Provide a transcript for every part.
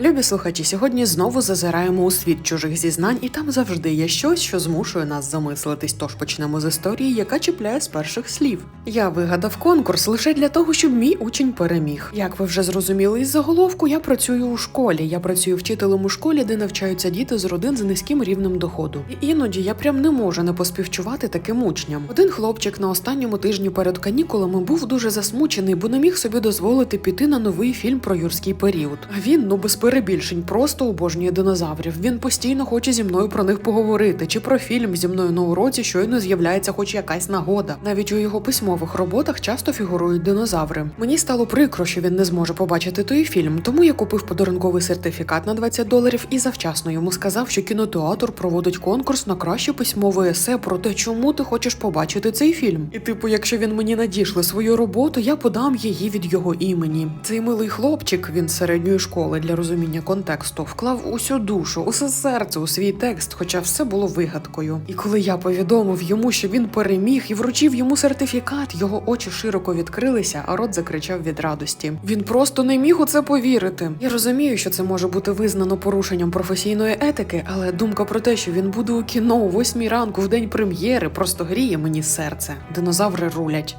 Любі слухачі, сьогодні знову зазираємо у світ чужих зізнань, і там завжди є щось, що змушує нас замислитись. Тож почнемо з історії, яка чіпляє з перших слів. Я вигадав конкурс лише для того, щоб мій учень переміг. Як ви вже зрозуміли із заголовку, я працюю у школі. Я працюю вчителем у школі, де навчаються діти з родин з низьким рівнем доходу. І іноді я прям не можу не поспівчувати таким учням. Один хлопчик на останньому тижні перед канікулами був дуже засмучений, бо не міг собі дозволити піти на новий фільм про юрський період. А він, ну без перебільшень, просто обожнює динозаврів. Він постійно хоче зі мною про них поговорити, чи про фільм зі мною на уроці щойно з'являється хоч якась нагода. Навіть у його письмових роботах часто фігурують динозаври. Мені стало прикро, що він не зможе побачити той фільм, тому я купив подарунковий сертифікат на 20 доларів і завчасно йому сказав, що кінотеатр проводить конкурс на краще письмове есе про те, чому ти хочеш побачити цей фільм. І типу, якщо він мені надішле свою роботу, я подам її від його імені. Цей милий хлопчик, він з середньої школи для розуміння контексту, вклав усю душу, усе серце у свій текст, хоча все було вигадкою. І коли я повідомив йому, що він переміг і вручив йому сертифікат, його очі широко відкрилися, а рот закричав від радості. Він просто не міг у це повірити. Я розумію, що це може бути визнано порушенням професійної етики, але думка про те, що він буде у кіно о восьмій ранку в день прем'єри, просто гріє мені серце. Динозаври рулять.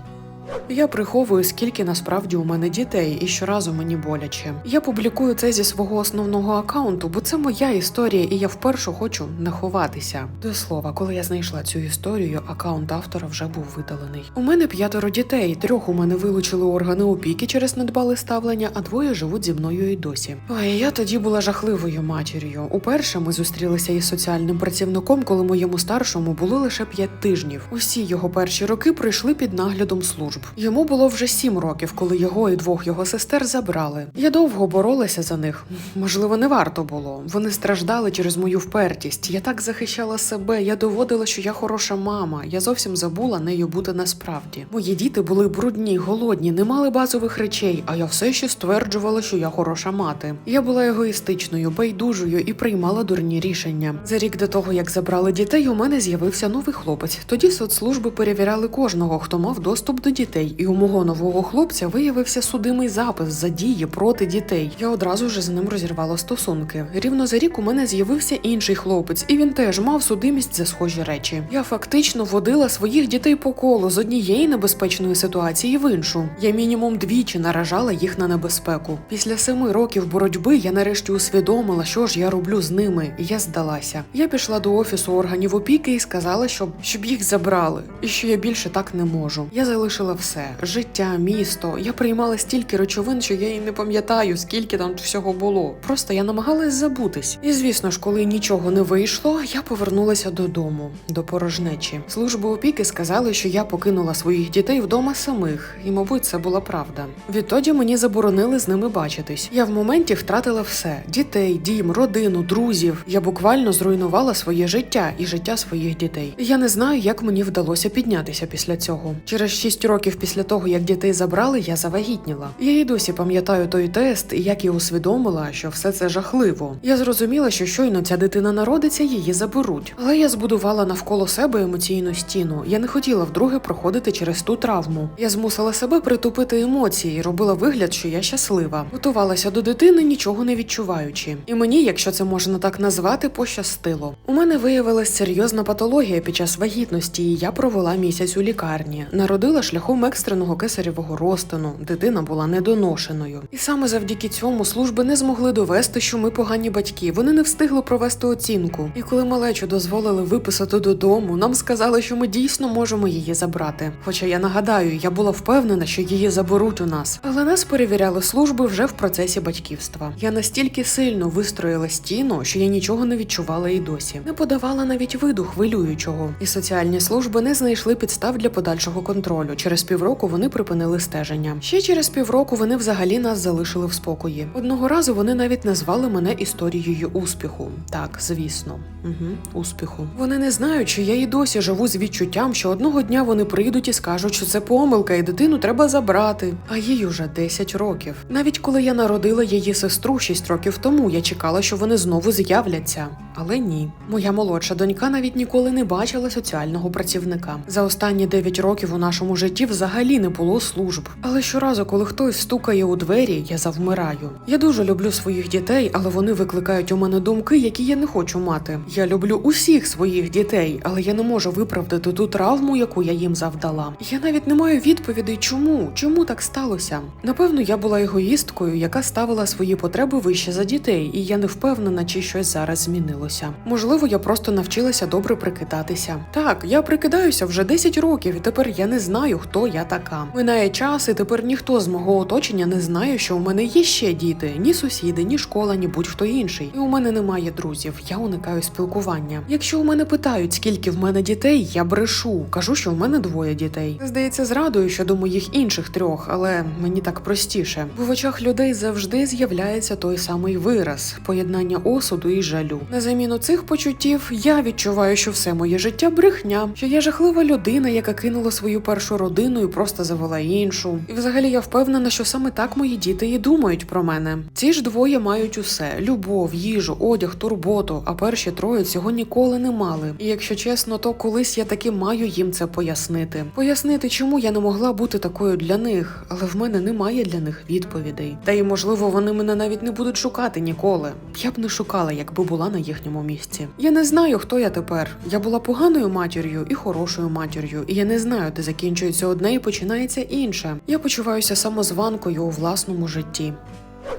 Я приховую, скільки насправді у мене дітей, і щоразу мені боляче. Я публікую це зі свого основного акаунту, бо це моя історія, і я вперше хочу не ховатися. До слова, коли я знайшла цю історію, акаунт автора вже був видалений. У мене п'ятеро дітей, трьох у мене вилучили органи опіки через недбале ставлення, а двоє живуть зі мною і досі. Ой, я тоді була жахливою матір'ю. Уперше ми зустрілися із соціальним працівником, коли моєму старшому було лише п'ять тижнів. Усі його перші роки пройшли під наглядом служб. Йому було вже сім років, коли його і двох його сестер забрали. Я довго боролася за них. Можливо, не варто було. Вони страждали через мою впертість. Я так захищала себе. Я доводила, що я хороша мама. Я зовсім забула нею бути насправді. Мої діти були брудні, голодні, не мали базових речей, а я все ще стверджувала, що я хороша мати. Я була егоїстичною, байдужою і приймала дурні рішення. За рік до того, як забрали дітей, у мене з'явився новий хлопець. Тоді соцслужби перевіряли кожного, хто мав доступ до дітей, і у мого нового хлопця виявився судимий запис за дії проти дітей. Я одразу ж з ним розірвала стосунки. Рівно за рік у мене з'явився інший хлопець, і він теж мав судимість за схожі речі. Я фактично водила своїх дітей по колу з однієї небезпечної ситуації в іншу. Я мінімум двічі наражала їх на небезпеку. Після семи років боротьби я нарешті усвідомила, що ж я роблю з ними, і я здалася. Я пішла до офісу органів опіки і сказала, щоб, щоб їх забрали, і що я більше так не можу. Я залишила все життя, місто. Я приймала стільки речовин, що я і не пам'ятаю, скільки там всього було. Просто я намагалась забутись. І звісно ж, коли нічого не вийшло, я повернулася додому, до порожнечі. Служби опіки сказали, що я покинула своїх дітей вдома самих, і, мабуть, це була правда. Відтоді мені заборонили з ними бачитись. Я в моменті втратила все: дітей, дім, родину, друзів. Я буквально зруйнувала своє життя і життя своїх дітей. Я не знаю, як мені вдалося піднятися після цього. Через шість років після того, як дітей забрали, я завагітніла. Я й досі пам'ятаю той тест, і як я усвідомила, що все це жахливо. Я зрозуміла, що щойно ця дитина народиться, її заберуть. Але я збудувала навколо себе емоційну стіну. Я не хотіла вдруге проходити через ту травму. Я змусила себе притупити емоції, робила вигляд, що я щаслива. Готувалася до дитини, нічого не відчуваючи. І мені, якщо це можна так назвати, пощастило. У мене виявилась серйозна патологія під час вагітності, і я провела місяць у лікарні. Народила шляхом екстреного кесарєвого розтину. Дитина була недоношеною. І саме завдяки цьому служби не змогли довести, що ми погані батьки. Вони не встигли провести оцінку. І коли малечу дозволили виписати додому, нам сказали, що ми дійсно можемо її забрати. Хоча я нагадаю, я була впевнена, що її заберуть у нас. Але нас перевіряли служби вже в процесі батьківства. Я настільки сильно вистроїла стіну, що я нічого не відчувала і досі. Не подавала навіть виду хвилюючого. І соціальні служби не знайшли підстав для подальшого контролю. Через півроку вони припинили стеження. Ще через півроку вони взагалі нас залишили в спокої. Одного разу вони навіть назвали мене історією успіху. Так, звісно, угу, успіху. Вони не знають, що я і досі живу з відчуттям, що одного дня вони прийдуть і скажуть, що це помилка, і дитину треба забрати. А їй уже 10 років. Навіть коли я народила її сестру 6 років тому, я чекала, що вони знову з'являться. Але ні, моя молодша донька навіть ніколи не бачила соціального працівника. За останні 9 років у нашому житті взагалі не було служб. Але щоразу, коли хтось стукає у двері, я завмираю. Я дуже люблю своїх дітей, але вони викликають у мене думки, які я не хочу мати. Я люблю усіх своїх дітей, але я не можу виправдати ту травму, яку я їм завдала. Я навіть не маю відповідей, чому, чому так сталося. Напевно, я була егоїсткою, яка ставила свої потреби вище за дітей, і я не впевнена, чи щось зараз змінилося. Можливо, я просто навчилася добре прикидатися. Так, я прикидаюся вже 10 років, і тепер я не знаю, хто я така. Минає час, і тепер ніхто з мого оточення не знає, що у мене є ще діти, ні сусіди, ні школа, ні будь-хто інший. І у мене немає друзів. Я уникаю спілкування. Якщо у мене питають, скільки в мене дітей, я брешу. Кажу, що в мене двоє дітей. Здається, зрадую щодо моїх інших трьох, але мені так простіше. В очах людей завжди з'являється той самий вираз поєднання осуду і жалю. На заміну цих почуттів я відчуваю, що все моє життя брехня, що я жахлива людина, яка кинула свою першу родину і просто завела іншу. І взагалі я впевнена, що саме так мої діти і думають про мене. Ці ж двоє мають усе: любов, їжу, одяг, турботу. А перші троє цього ніколи не мали. І якщо чесно, то колись я таки маю їм це пояснити. Пояснити, чому я не могла бути такою для них, але в мене немає для них відповідей. Та й можливо вони мене навіть не будуть шукати ніколи. Я б не шукала, якби була на їхньому місці. Я не знаю, хто я тепер. Я була поганою матір'ю і хорошою матір'ю, і я не знаю, де закінчується одне і починається інше. Я почуваюся самозванкою у власному житті.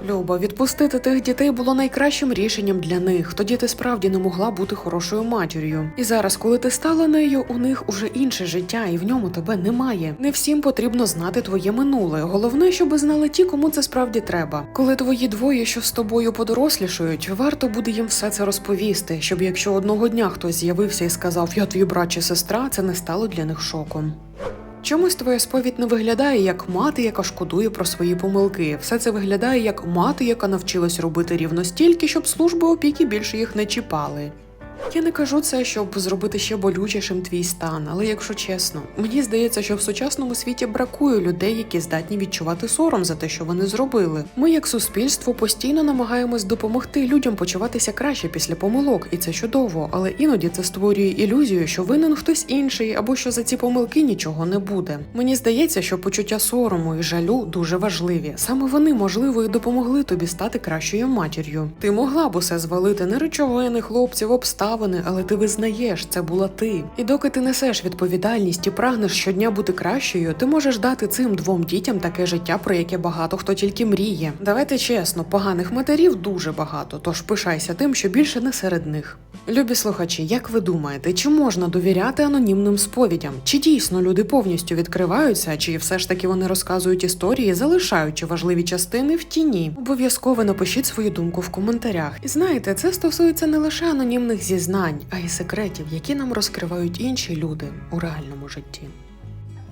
Люба, відпустити тих дітей було найкращим рішенням для них. Тоді ти справді не могла бути хорошою матір'ю. І зараз, коли ти стала нею, у них уже інше життя, і в ньому тебе немає. Не всім потрібно знати твоє минуле. Головне, щоби знали ті, кому це справді треба. Коли твої двоє, що з тобою подорослішують, варто буде їм все це розповісти, щоб якщо одного дня хтось з'явився і сказав Я твій брат чи сестра, це не стало для них шоком. Чомусь твоя сповідь не виглядає як мати, яка шкодує про свої помилки. Все це виглядає як мати, яка навчилась робити рівно стільки, щоб служби опіки більше їх не чіпали. Я не кажу це, щоб зробити ще болючішим твій стан, але якщо чесно, мені здається, що в сучасному світі бракує людей, які здатні відчувати сором за те, що вони зробили. Ми, як суспільство, постійно намагаємось допомогти людям почуватися краще після помилок, і це чудово, але іноді це створює ілюзію, що винен хтось інший або що за ці помилки нічого не буде. Мені здається, що почуття сорому і жалю дуже важливі. Саме вони, можливо, і допомогли тобі стати кращою матір'ю. Ти могла б усе звалити на речовини, хлопців, обставини, але ти визнаєш, це була ти. І доки ти несеш відповідальність і прагнеш щодня бути кращою, ти можеш дати цим двом дітям таке життя, про яке багато хто тільки мріє. Давайте чесно, поганих матерів дуже багато, тож пишайся тим, що більше не серед них. Любі слухачі, як ви думаєте, чи можна довіряти анонімним сповідям? Чи дійсно люди повністю відкриваються, чи все ж таки вони розказують історії, залишаючи важливі частини в тіні? Обов'язково напишіть свою думку в коментарях. І знаєте, це стосується не лише анонімних зізнань, а й секретів, які нам розкривають інші люди у реальному житті.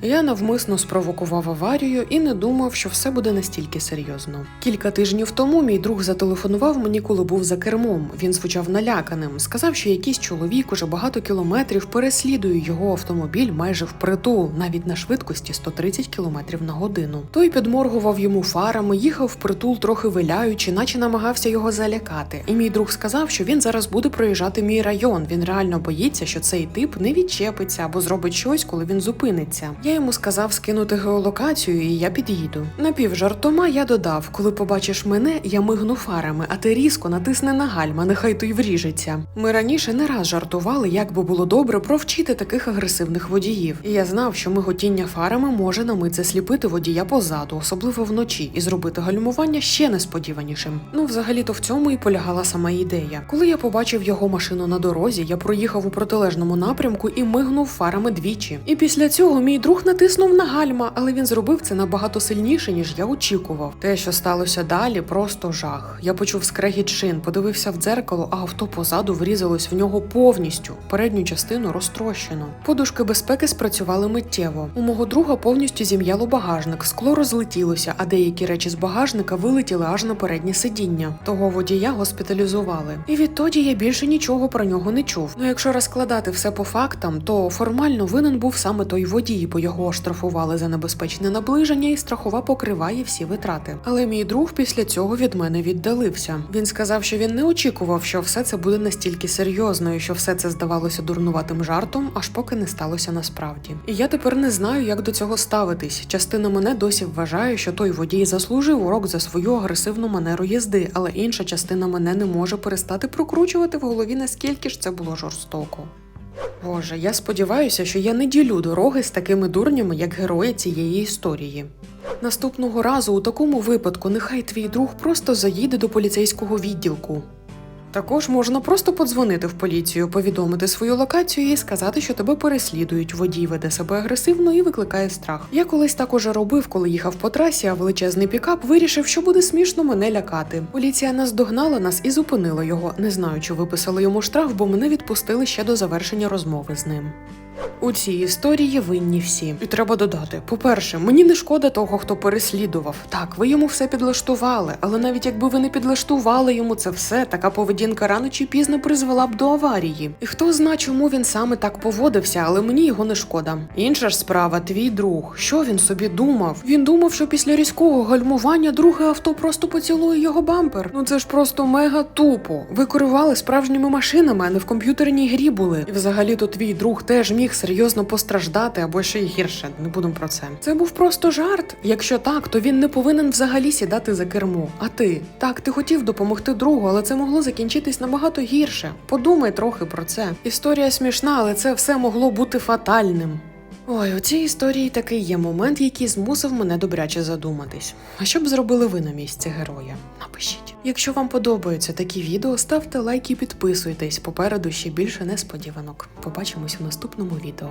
Я навмисно спровокував аварію і не думав, що все буде настільки серйозно. Кілька тижнів тому мій друг зателефонував мені, коли був за кермом. Він звучав наляканим. Сказав, що якийсь чоловік уже багато кілометрів переслідує його автомобіль майже впритул, навіть на швидкості 130 км на годину. Той підморгував йому фарами, їхав впритул, трохи виляючи, наче намагався його залякати. І мій друг сказав, що він зараз буде проїжджати мій район. Він реально боїться, що цей тип не відчепиться або зробить щось, коли він зупиниться. Я йому сказав скинути геолокацію, і я під'їду. Напівжартома я додав: коли побачиш мене, я мигну фарами, а ти різко натисни на гальма, нехай той вріжеться. Ми раніше не раз жартували, як би було добре провчити таких агресивних водіїв. І я знав, що миготіння фарами може на мить засліпити водія позаду, особливо вночі, і зробити гальмування ще несподіванішим. Ну, взагалі-то в цьому і полягала сама ідея. Коли я побачив його машину на дорозі, я проїхав у протилежному напрямку і мигнув фарами двічі. І після цього мій друг натиснув на гальма, але він зробив це набагато сильніше, ніж я очікував. Те, що сталося далі, просто жах. Я почув скрегіт шин, подивився в дзеркало, а авто позаду врізалось в нього повністю. Передню частину розтрощено. Подушки безпеки спрацювали миттєво. У мого друга повністю зім'яло багажник, скло розлетілося, а деякі речі з багажника вилетіли аж на переднє сидіння. Того водія госпіталізували. І відтоді я більше нічого про нього не чув. Ну якщо розкладати все по фактам, то формально винен був саме той водій, бо його оштрафували за небезпечне наближення, і страхова покриває всі витрати. Але мій друг після цього від мене віддалився. Він сказав, що він не очікував, що все це буде настільки серйозно, і що все це здавалося дурнуватим жартом, аж поки не сталося насправді. І я тепер не знаю, як до цього ставитись. Частина мене досі вважає, що той водій заслужив урок за свою агресивну манеру їзди, але інша частина мене не може перестати прокручувати в голові, наскільки ж це було жорстоко. Боже, я сподіваюся, що я не ділю дороги з такими дурнями, як герої цієї історії. Наступного разу у такому випадку нехай твій друг просто заїде до поліцейського відділку. Також можна просто подзвонити в поліцію, повідомити свою локацію і сказати, що тебе переслідують. Водій веде себе агресивно і викликає страх. Я колись так уже робив, коли їхав по трасі, а величезний пікап вирішив, що буде смішно мене лякати. Поліція наздогнала нас і зупинила його. Не знаю, чи виписали йому штраф, бо мене відпустили ще до завершення розмови з ним. У цій історії винні всі. І треба додати: по-перше, мені не шкода того, хто переслідував. Так, ви йому все підлаштували, але навіть якби ви не підлаштували йому це все, така поведінка рано чи пізно призвела б до аварії. І хто зна, чому він саме так поводився, але мені його не шкода. Інша ж справа, твій друг. Що він собі думав? Він думав, що після різкого гальмування друге авто просто поцілує його бампер. Ну це ж просто мега тупо. Ви керували справжніми машинами, а не в комп'ютерній грі були. І взагалі то твій друг теж міг серйозно постраждати або ще й гірше. Не будемо про це. Це був просто жарт. Якщо так, то він не повинен взагалі сідати за кермо. А ти так, ти хотів допомогти другу, але це могло закінчитись набагато гірше. Подумай трохи про це. Історія смішна, але це все могло бути фатальним. Ой, у цій історії такий є момент, який змусив мене добряче задуматись. А що б зробили ви на місці героя? Напишіть. Якщо вам подобаються такі відео, ставте лайк і підписуйтесь. Попереду ще більше несподіванок. Побачимось у наступному відео.